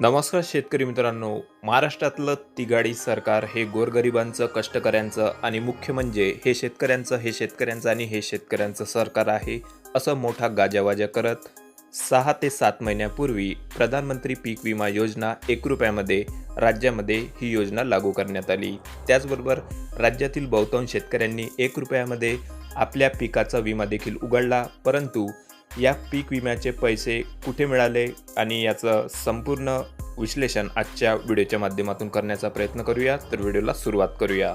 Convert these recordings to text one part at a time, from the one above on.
नमस्कार शेतकरी मित्रांनो महाराष्ट्रातलं तिगाडी सरकार हे गोरगरिबांचं कष्टकऱ्यांचं आणि मुख्य म्हणजे हे शेतकऱ्यांचं हे शेतकऱ्यांचं आणि हे शेतकऱ्यांचं सरकार आहे असं मोठा गाजावाजा करत सहा ते सात महिन्यापूर्वी प्रधानमंत्री पीक विमा योजना एक रुपयामध्ये राज्यामध्ये ही योजना लागू करण्यात आली. त्याचबरोबर राज्यातील बहुतांश शेतकऱ्यांनी एक रुपयामध्ये आपल्या पिकाचा विमा देखील उघडला परंतु या पीक विम्याचे पैसे कुठे मिळाले आणि याचं संपूर्ण विश्लेषण आजच्या व्हिडिओच्या माध्यमातून करण्याचा प्रयत्न करूया. तर व्हिडिओला सुरुवात करूया.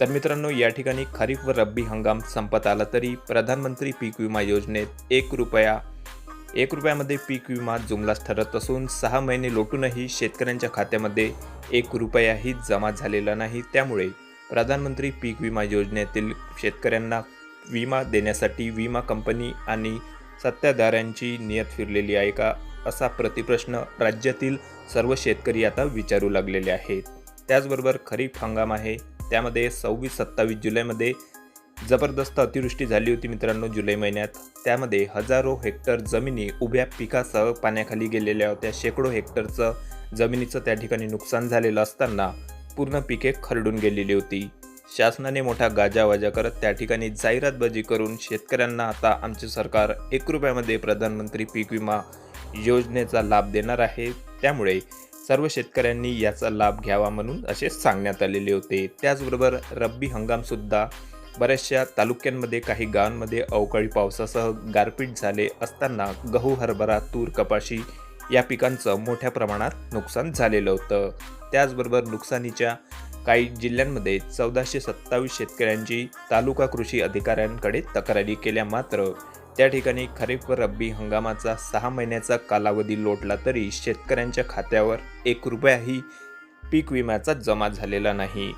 तर मित्रांनो या ठिकाणी खरीप व रब्बी हंगाम संपत आला तरी प्रधानमंत्री पीक विमा योजनेत एक रुपया एक रुपयामध्ये पीक विमा जुमलाच ठरत असून सहा महिने लोटूनही शेतकऱ्यांच्या खात्यामध्ये एक रुपयाही जमा झालेला नाही. त्यामुळे प्रधानमंत्री पीक विमा योजनेतील शेतकऱ्यांना विमा देण्यासाठी विमा कंपनी आणि सत्ताधाऱ्यांची नियत फिरलेली आहे का? असा प्रतिप्रश्न राज्यातील सर्व शेतकरी आता विचारू लागलेले आहेत. त्याचबरोबर खरीप हंगाम आहे. त्यामध्ये सव्वीस सत्तावीस जुलैमध्ये जबरदस्त अतिवृष्टी झाली होती मित्रांनो जुलै महिन्यात. त्यामध्ये हजारो हेक्टर जमिनी उभ्या पिकासह पाण्याखाली गेलेल्या होत्या. शेकडो हेक्टरचं जमिनीचं त्या ठिकाणी नुकसान झालेलं असताना पूर्ण पिके खरडून गेलेली होती. शासनाने मोठा गाजावाजा करत त्या ठिकाणी जाहिरातबाजी करून शेतकऱ्यांना आता आमचे सरकार एक रुपयामध्ये प्रधानमंत्री पीक विमा योजनेचा लाभ देणार आहे. त्यामुळे सर्व शेतकऱ्यांनी याचा लाभ घ्यावा म्हणून असे सांगण्यात आलेले होते. त्याचबरोबर रब्बी हंगामसुद्धा बऱ्याचशा तालुक्यांमध्ये काही गावांमध्ये अवकाळी पावसासह गारपीट झाले असताना गहू हरभरा तूर कपाशी या पिकांचं मोठ्या प्रमाणात नुकसान झालेलं होतं. त्याचबरोबर नुकसानीच्या काही जिल्ह्यांमध्ये चौदाशे सत्तावीस शेतकऱ्यांची तालुका कृषी अधिकाऱ्यांकडे तक्रारी केल्या मात्र त्या ठिकाणी खरीप व रब्बी हंगामाचा सहा महिन्याचा कालावधी लोटला तरी शेतकऱ्यांच्या खात्यावर एक रुपयाही पीक विम्याचा जमा झालेला नाही.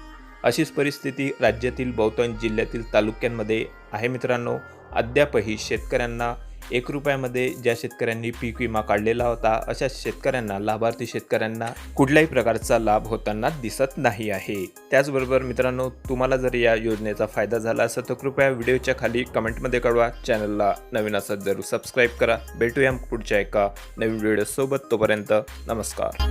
अशीच परिस्थिती राज्यातील बहुतांश जिल्ह्यातील तालुक्यांमध्ये आहे मित्रांनो. अद्यापही शेतकऱ्यांना एक रुपयामध्ये ज्या शेतकऱ्यांनी पीक विमा काढलेला होता अशा शेतकऱ्यांना लाभार्थी शेतकऱ्यांना कुठल्याही प्रकारचा लाभ होताना दिसत नाही आहे. त्याचबरोबर मित्रांनो तुम्हाला जर या योजनेचा फायदा झाला असेल तर कृपया व्हिडिओच्या खाली कमेंटमध्ये कळवा. चॅनलला नवीन असत जरूर सबस्क्राईब करा. भेटूया पुढच्या एका नवीन व्हिडिओसोबत. तोपर्यंत नमस्कार.